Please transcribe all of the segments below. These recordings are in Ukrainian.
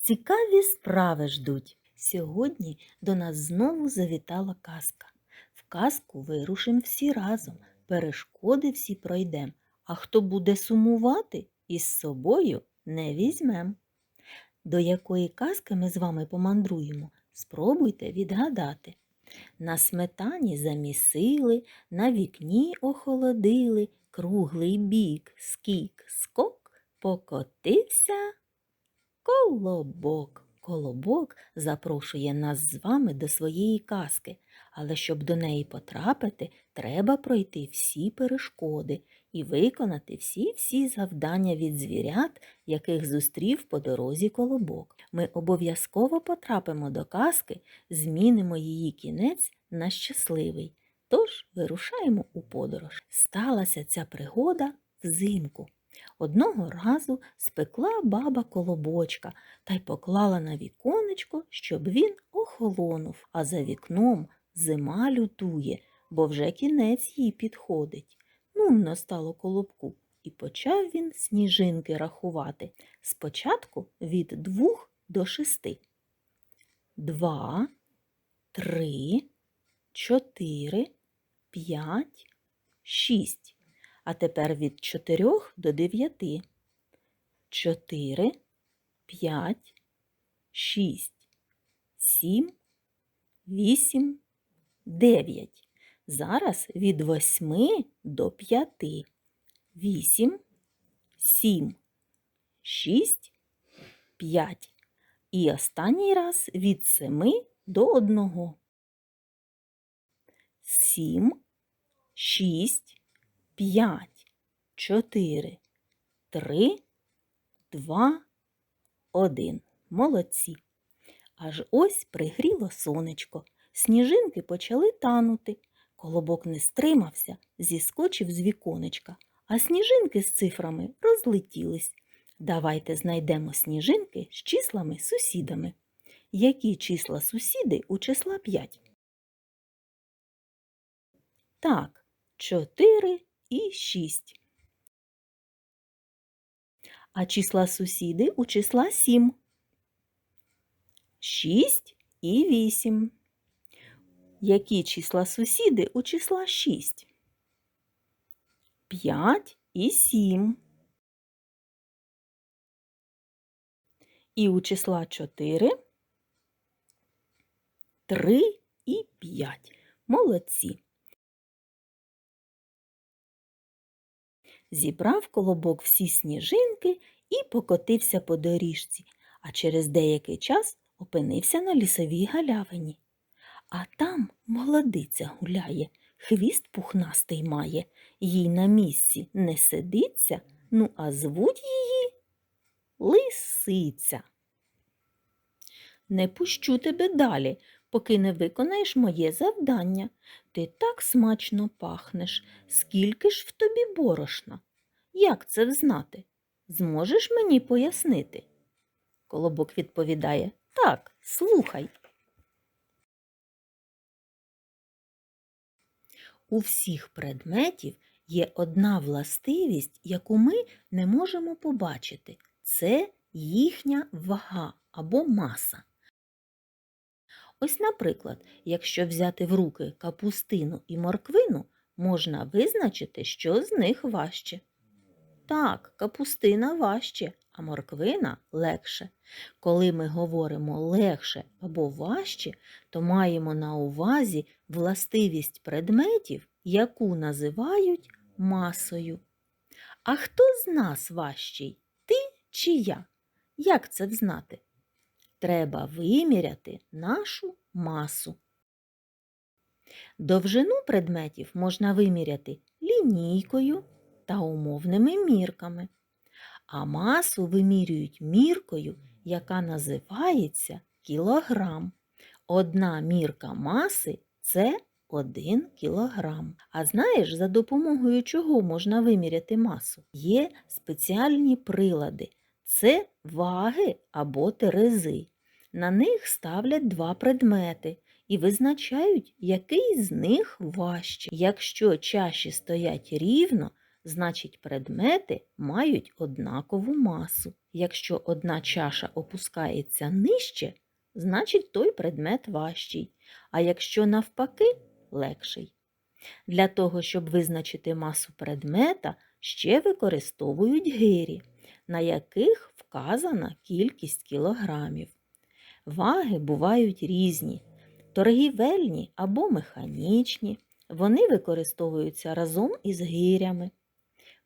цікаві справи ждуть. Сьогодні до нас знову завітала казка. В казку вирушимо всі разом, перешкоди всі пройдем, а хто буде сумувати, із собою не візьмем. До якої казки ми з вами помандруємо, спробуйте відгадати. На сметані замісили, на вікні охолодили, круглий бік, скік, скок, покотився колобок. Колобок запрошує нас з вами до своєї казки, але щоб до неї потрапити, треба пройти всі перешкоди і виконати всі-всі завдання від звірят, яких зустрів по дорозі колобок. Ми обов'язково потрапимо до казки, змінимо її кінець на щасливий. Тож вирушаємо у подорож. Сталася ця пригода взимку. Одного разу спекла баба колобочка та й поклала на віконечко, щоб він охолонув, а за вікном зима лютує, бо вже кінець їй підходить. Нудно стало колобку, і почав він сніжинки рахувати. Спочатку від двох до шести. Два, три, чотири, п'ять, шість. А тепер від чотирьох до дев'яти. Чотири, п'ять, шість, сім, вісім, дев'ять. Зараз від восьми до п'яти. Вісім, сім, шість, п'ять. І останній раз від семи до одного. Сім, шість, п'ять, чотири, три, два, один. Молодці. Аж ось пригріло сонечко. Сніжинки почали танути. Колобок не стримався, зіскочив з віконечка, а сніжинки з цифрами розлетілись. Давайте знайдемо сніжинки з числами сусідами. Які числа сусіди у числа 5? Так, 4 і 6. А числа сусіди у числа 7. 6 і 8. Які числа сусіди у числа 6? 5 і 7. І у числа 4 3 і 5. Молодці. Зібрав колобок всі сніжинки і покотився по доріжці, а через деякий час опинився на лісовій галявині. А там молодиця гуляє, хвіст пухнастий має, їй на місці не сидиться, ну а звуть її лисиця. Не пущу тебе далі, поки не виконаєш моє завдання. Ти так смачно пахнеш, скільки ж в тобі борошна. Як це взнати? Зможеш мені пояснити? Колобок відповідає Так, слухай. У всіх предметів є одна властивість, яку ми не можемо побачити. Це їхня вага або маса. Ось, наприклад, якщо взяти в руки капустину і морквину, можна визначити, що з них важче. Так, капустина важче, а морквина легше. Коли ми говоримо легше або важче, то маємо на увазі властивість предметів, яку називають масою. А хто з нас важчий? Ти чи я? Як це взнати? Треба виміряти нашу масу. Довжину предметів можна виміряти лінійкою та умовними мірками, а масу вимірюють міркою, яка називається кілограм. Одна мірка маси це 1 кілограм. А знаєш, за допомогою чого можна виміряти масу? Є спеціальні прилади. Це ваги або терези. На них ставлять два предмети і визначають, який з них важче. Якщо чаші стоять рівно, значить предмети мають однакову масу. Якщо одна чаша опускається нижче, значить той предмет важчий, а якщо навпаки легший. Для того, щоб визначити масу предмета, ще використовують гирі, на яких вказана кількість кілограмів. Ваги бувають різні торгівельні або механічні. Вони використовуються разом із гирями.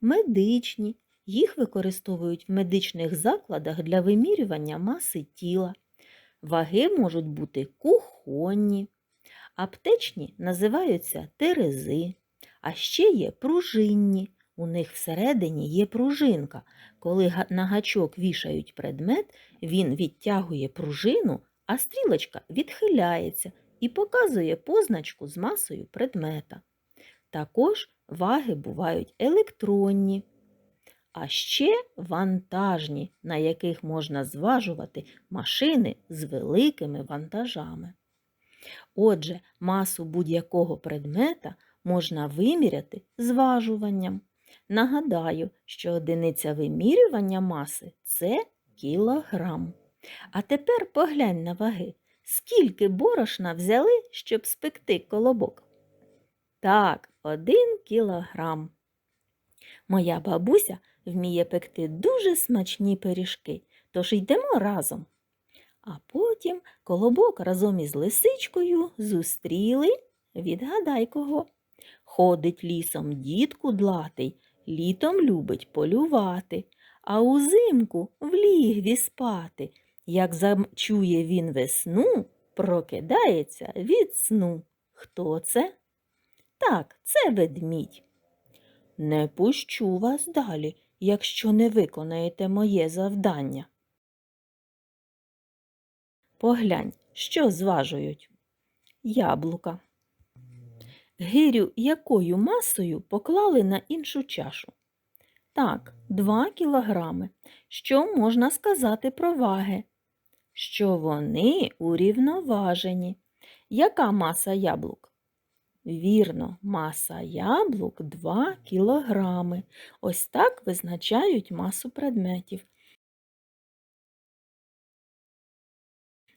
Медичні. Їх використовують в медичних закладах для вимірювання маси тіла. Ваги можуть бути кухонні. Аптечні називаються терези, а ще є пружинні. У них всередині є пружинка. Коли на гачок вішають предмет, він відтягує пружину, а стрілочка відхиляється і показує позначку з масою предмета. Також ваги бувають електронні, а ще вантажні, на яких можна зважувати машини з великими вантажами. Отже, масу будь-якого предмета можна виміряти зважуванням. Нагадаю, що одиниця вимірювання маси це кілограм. А тепер поглянь на ваги. Скільки борошна взяли, щоб спекти колобок? Так, один кілограм. Моя бабуся вміє пекти дуже смачні пиріжки, тож йдемо разом. А потім колобок разом із лисичкою зустріли, відгадай кого. Ходить лісом дід кудлатий, літом любить полювати, а узимку в лігві спати. Як зачує він весну, прокидається від сну. Хто це? Так, це ведмідь. Не пущу вас далі, якщо не виконаєте моє завдання. Поглянь, що зважують. Яблука. Гирю якою масою поклали на іншу чашу? Так, 2 кілограми. Що можна сказати про ваги? Що вони урівноважені. Яка маса яблук? Вірно, маса яблук 2 кілограми. Ось так визначають масу предметів.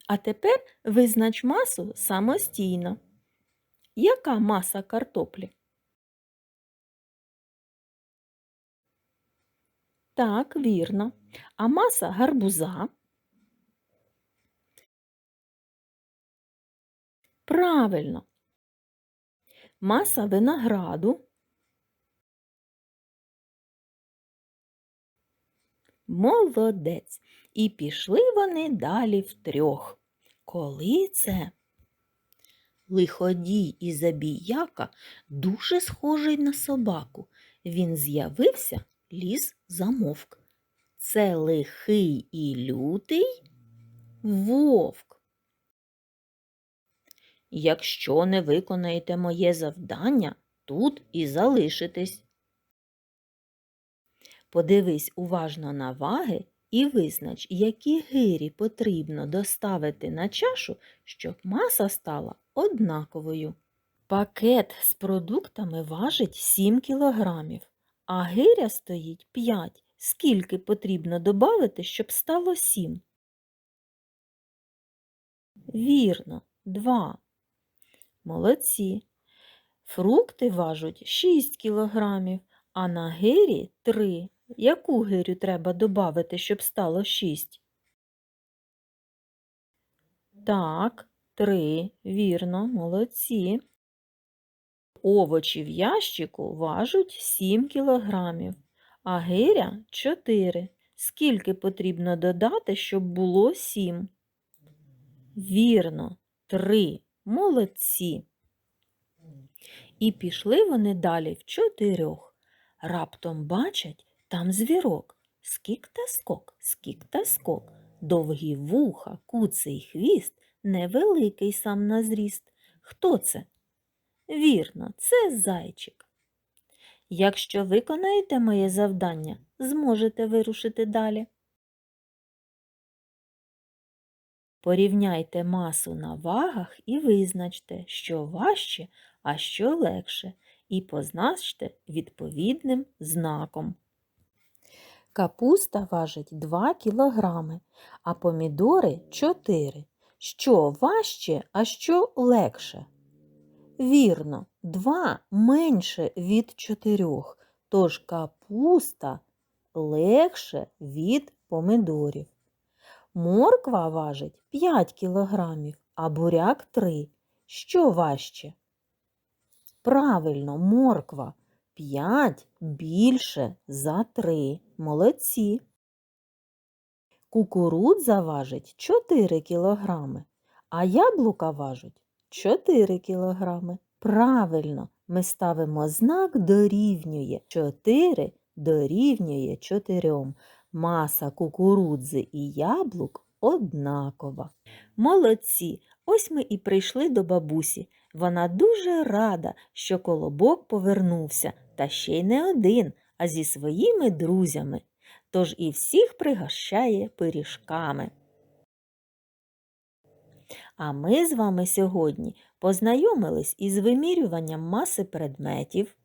А тепер визнач масу самостійно. Яка маса картоплі? Так, вірно. А маса гарбуза? Правильно. Маса винограду? Молодець. І пішли вони далі втрьох. Коли це? Лиходій і забіяка дуже схожий на собаку. Він з'явився, ліс замовк. Це лихий і лютий вовк. Якщо не виконаєте моє завдання, тут і залишитесь. Подивись уважно на ваги і визнач, які гирі потрібно доставити на чашу, щоб маса стала однаковою. Пакет з продуктами важить 7 кілограмів, а гиря стоїть 5. Скільки потрібно додати, щоб стало 7? Вірно, 2. Молодці. Фрукти важать 6 кілограмів, а на гирі 3. Яку гирю треба додати, щоб стало 6? Так, 3. Вірно, молодці. Овочі в ящику важуть 7 кілограмів, а гиря 4. Скільки потрібно додати, щоб було 7? Вірно, 3. Молодці. І пішли вони далі в чотирьох. Раптом бачать там звірок. Скік та скок, скік та скок. Довгі вуха, куций хвіст, невеликий сам на зріст. Хто це? Вірно, це зайчик. Якщо виконаєте моє завдання, зможете вирушити далі. Порівняйте масу на вагах і визначте, що важче, а що легше, і позначте відповідним знаком. Капуста важить 2 кілограми, а помідори 4. Що важче, а що легше? Вірно, 2 менше від 4, тож капуста легше від помідорів. Морква важить 5 кілограмів, а буряк 3. Що важче? Правильно, морква 5 більше за 3. Молодці. Кукурудза важить 4 кілограми, а яблука важать 4 кілограми. Правильно, ми ставимо знак дорівнює. 4 дорівнює 4. Маса кукурудзи і яблук однакова. Молодці! Ось ми і прийшли до бабусі. Вона дуже рада, що колобок повернувся, та ще й не один, а зі своїми друзями. Тож і всіх пригощає пиріжками. А ми з вами сьогодні познайомились із вимірюванням маси предметів,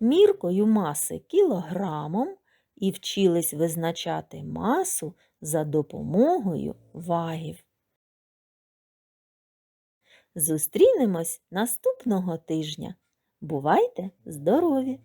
міркою маси кілограмом і вчились визначати масу за допомогою вагів. Зустрінемось наступного тижня. Бувайте здорові!